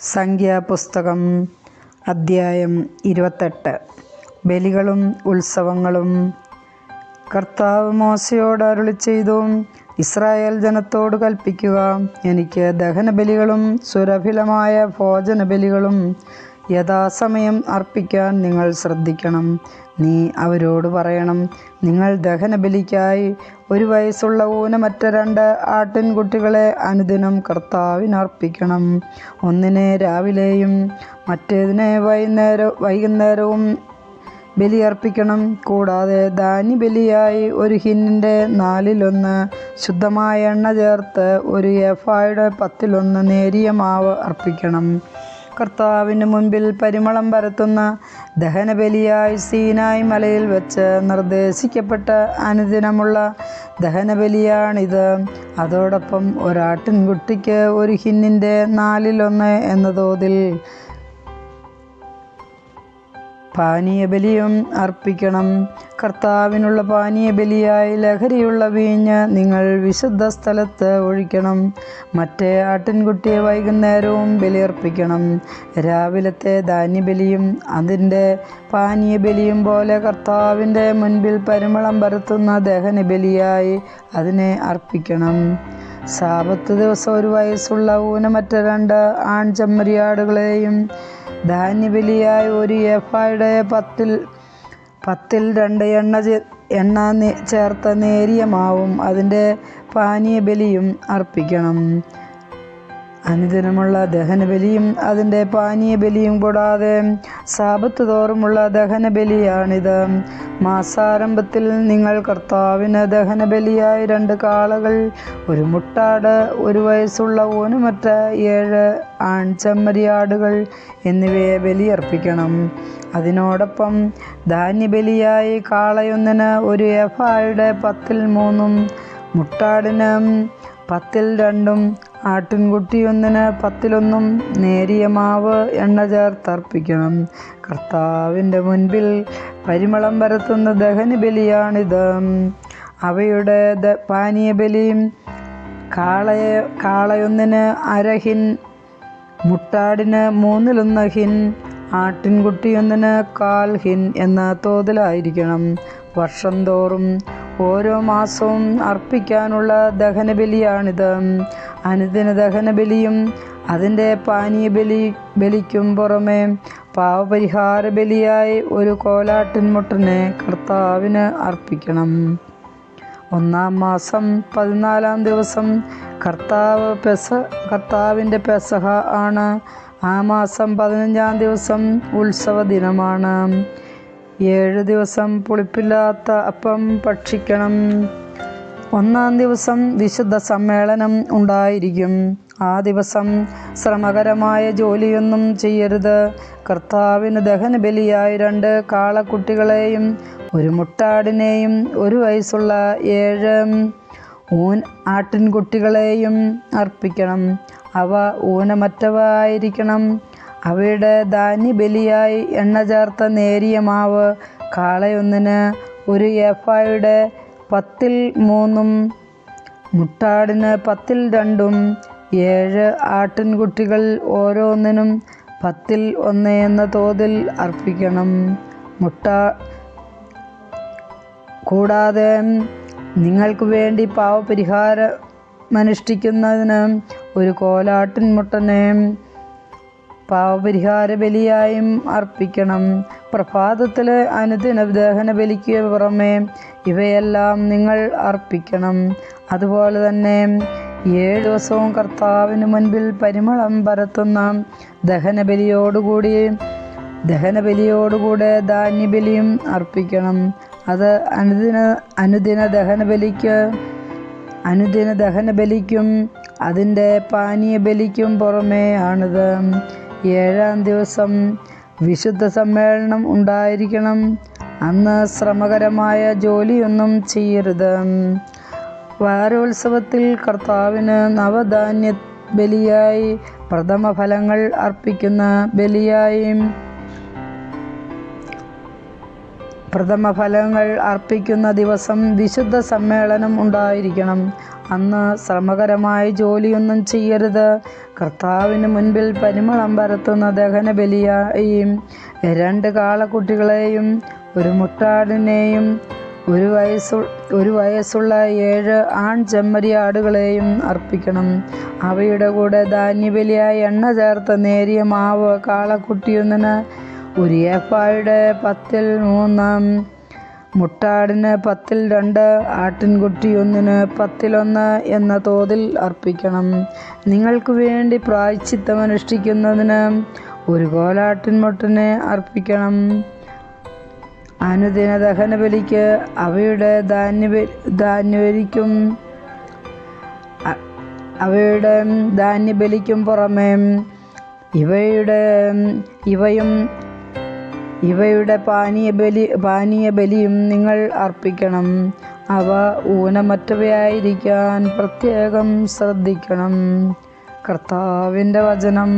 സംഖ്യാപുസ്തകം അദ്ധ്യായം ഇരുപത്തെട്ട്. ബലികളും ഉത്സവങ്ങളും കർത്താവ് മോശയോട് അരുളി ചെയ്തു ഇസ്രായേൽ ജനത്തോട് കൽപ്പിക്കുക. എനിക്ക് ദഹനബലികളും സുരഭിലമായ ഭോജനബലികളും യഥാസമയം അർപ്പിക്കാൻ നിങ്ങൾ ശ്രദ്ധിക്കണം. നീ അവരോട് പറയണം നിങ്ങൾ ദഹനബലിക്കായി ഒരു വയസ്സുള്ള ഊനമറ്റ രണ്ട് ആട്ടിൻകുട്ടികളെ അനുദിനം കർത്താവിനർപ്പിക്കണം ഒന്നിനെ രാവിലെയും മറ്റേതിനെ വൈകുന്നേരം വൈകുന്നേരവും ബലിയർപ്പിക്കണം. കൂടാതെ ധാന്യബലിയായി ഒരു ഹിന്നിന്റെ നാലിലൊന്ന് ശുദ്ധമായ എണ്ണ ചേർത്ത് ഒരു എഫായുടെ പത്തിലൊന്ന് നേരിയ മാവ് അർപ്പിക്കണം. കർത്താവിന് മുൻപിൽ പരിമളം പരത്തുന്ന ദഹനബലിയായി സീനായി മലയിൽ വെച്ച് നിർദ്ദേശിക്കപ്പെട്ട അനുദിനമുള്ള ദഹനബലിയാണിത്. അതോടൊപ്പം ഒരാട്ടിൻകുട്ടിക്ക് ഒരു ഹിന്നിന്റെ നാലിലൊന്ന് എന്ന തോതിൽ പാനീയബലിയും അർപ്പിക്കണം. കർത്താവിനുള്ള പാനീയബലിയായി ലഹരിയുള്ള വീഞ്ഞ് നിങ്ങൾ വിശുദ്ധ സ്ഥലത്ത് ഒഴിക്കണം. മറ്റേ ആട്ടിൻകുട്ടിയെ വൈകുന്നേരവും ബലിയർപ്പിക്കണം. രാവിലത്തെ ധാന്യബലിയും അതിന്റെ പാനീയബലിയും പോലെ കർത്താവിന്റെ മുൻപിൽ പരിമളം പരത്തുന്ന ദഹനബലിയായി അതിനെ അർപ്പിക്കണം. സാപത്ത് ദിവസം ഒരു വയസ്സുള്ള ഊനമറ്റ രണ്ട് ആൺചമ്മരിയാടുകളെയും ധാന്യബലിയായി ഒരു എഫായുടെ പത്തിൽ പത്തിൽ രണ്ട് എണ്ണ എണ്ണ ചേർത്ത നേരിയ മാവും അതിന്റെ പാനീയബലിയും അർപ്പിക്കണം. അനുദിനമുള്ള ദഹനബലിയും അതിന്റെ പാനീയബലിയും കൂടാതെ സാപത്ത് തോറുമുള്ള ദഹനബലിയാണിത്. മാസാരംഭത്തിൽ നിങ്ങൾ കർത്താവിന് ദഹനബലിയായി രണ്ട് കാളകൾ ഒരു മുട്ടാട് ഒരു വയസ്സുള്ള ഊനുമറ്റ ഏഴ് ആൺചമ്മരിയാടുകൾ എന്നിവയെ ബലിയർപ്പിക്കണം. അതിനോടൊപ്പം ധാന്യബലിയായി കാളയൊന്നിന് ഒരു എഫായുടെ പത്തിൽ മൂന്നും മുട്ടാടിന് പത്തിൽ രണ്ടും ആട്ടിൻകുട്ടിയൊന്നിന് പത്തിലൊന്നും നേരിയ മാവ് എണ്ണ ചേർത്തർപ്പിക്കണം. കർത്താവിന്റെ മുൻപിൽ പരിമളം പരത്തുന്ന ദഹനബലിയാണിത് അവയുടെ ദ പാനീയബലിയും കാളയെ കാളയൊന്നിന് അരഹിൻ മുട്ടാടിന് മൂന്നിലൊന്ന് ഹിൻ ആട്ടിൻകുട്ടിയൊന്നിന് കാൽ ഹിൻ എന്ന തോതിലായിരിക്കണം. വർഷം തോറും ഓരോ മാസവും അർപ്പിക്കാനുള്ള ദഹനബലിയാണിത്. അനുദിന ദഹനബലിയും അതിന്റെ പാനീയ ബലി ബലിക്കും പുറമെ പാവപരിഹാര ബലിയായി ഒരു കോലാട്ടിൻമുട്ടനെ കർത്താവിന് അർപ്പിക്കണം. ഒന്നാം മാസം പതിനാലാം ദിവസം കർത്താവ് പെസ കർത്താവിന്റെ പെസഹ ആണ്. ആ മാസം പതിനഞ്ചാം ദിവസം ഉത്സവ ദിനമാണ് ഏഴ് ദിവസം പുളിപ്പില്ലാത്ത അപ്പം ഭക്ഷിക്കണം. ഒന്നാം ദിവസം വിശുദ്ധ സമ്മേളനം ഉണ്ടായിരിക്കും. ആ ദിവസം ശ്രമകരമായ ജോലിയൊന്നും ചെയ്യരുത്. കർത്താവിന് ദഹനബലിയായി രണ്ട് കാളക്കുട്ടികളെയും ഒരു മുട്ടാടിനെയും ഒരു വയസ്സുള്ള ഏഴ് ഊൻ ആട്ടിൻകുട്ടികളെയും അർപ്പിക്കണം. അവ ഊനമറ്റവ ആയിരിക്കണം. അവയുടെ ധാന്യബലിയായി എണ്ണ ചേർത്ത നേരിയ മാവ് കാളയൊന്നിന് ഒരു എഫായുടെ പത്തിൽ മൂന്നും മുട്ടാടിന് പത്തിൽ രണ്ടും ഏഴ് ആട്ടിൻകുട്ടികൾ ഓരോന്നിനും പത്തിൽ ഒന്ന് എന്ന തോതിൽ അർപ്പിക്കണം. മുട്ട കൂടാതെ നിങ്ങൾക്ക് വേണ്ടി പാവപരിഹാരമനുഷ്ഠിക്കുന്നതിന് ഒരു കോലാട്ടിൻ മുട്ടനെ പാവപരിഹാര ബലിയായും അർപ്പിക്കണം. പ്രഭാതത്തിലെ അനുദിന ദഹന ബലിക്ക് പുറമെ ഇവയെല്ലാം നിങ്ങൾ അർപ്പിക്കണം. അതുപോലെ തന്നെ ഏഴ് ദിവസവും കർത്താവിന് മുൻപിൽ പരിമളം പരത്തുന്ന ദഹനബലിയോടുകൂടി ദഹനബലിയോടുകൂടെ ധാന്യബലിയും അർപ്പിക്കണം. അത് അനുദിന അനുദിന ദഹനബലിക്ക് അനുദിന ദഹനബലിക്കും അതിന്റെ പാനീയ ബലിക്കും പുറമേ ആണിത്. ഏഴാം ദിവസം വിശുദ്ധ സമ്മേളനം ഉണ്ടായിരിക്കണം. അന്ന് ശ്രമകരമായ ജോലിയൊന്നും ചെയ്യരുത്. വാരോത്സവത്തിൽ കർത്താവിന് നവധാന്യ ബലിയായി പ്രഥമ ഫലങ്ങൾ അർപ്പിക്കുന്ന ബലിയായും പ്രഥമ ഫലങ്ങൾ അർപ്പിക്കുന്ന ദിവസം വിശുദ്ധ സമ്മേളനം ഉണ്ടായിരിക്കണം. അന്ന് ശ്രമകരമായ ജോലിയൊന്നും ചെയ്യരുത്. കർത്താവിന് മുൻപിൽ പരിമളം പരത്തുന്ന ദഹനബലിയായും രണ്ട് കാളക്കുട്ടികളെയും ഒരു മുട്ടാടിനെയും ഒരു വയസ്സു ഒരു വയസ്സുള്ള ഏഴ് ആൺ ചെമ്മരി ആടുകളെയും അർപ്പിക്കണം. അവയുടെ കൂടെ ധാന്യബലിയായി എണ്ണ ചേർത്ത നേരിയ മാവ് കാളക്കുട്ടിയൊന്നിന് ഒരു ഏപ്പായുടെ പത്തിൽ മൂന്നാം മുട്ടാടിന് പത്തിൽ രണ്ട് ആട്ടിൻകുട്ടി ഒന്നിന് പത്തിലൊന്ന് എന്ന തോതിൽ അർപ്പിക്കണം. നിങ്ങൾക്ക് വേണ്ടി പ്രായച്ചിത്തമനുഷ്ഠിക്കുന്നതിന് ഒരു കോലാട്ടിൻമുട്ടിനെ അർപ്പിക്കണം. അനുദിന ദഹനബലിക്ക് അവയുടെ ധാന്യ ധാന്യബലിക്കും അവയുടെ ധാന്യബലിക്കും പുറമേ ഇവയുടെ ഇവയും ഇവയുടെ പാനീയ ബലി പാനീയ ബലിയും നിങ്ങൾ അർപ്പിക്കണം. അവ ഊനമറ്റവയായിരിക്കാൻ പ്രത്യേകം ശ്രദ്ധിക്കണം. കർത്താവിന്റെ വചനം.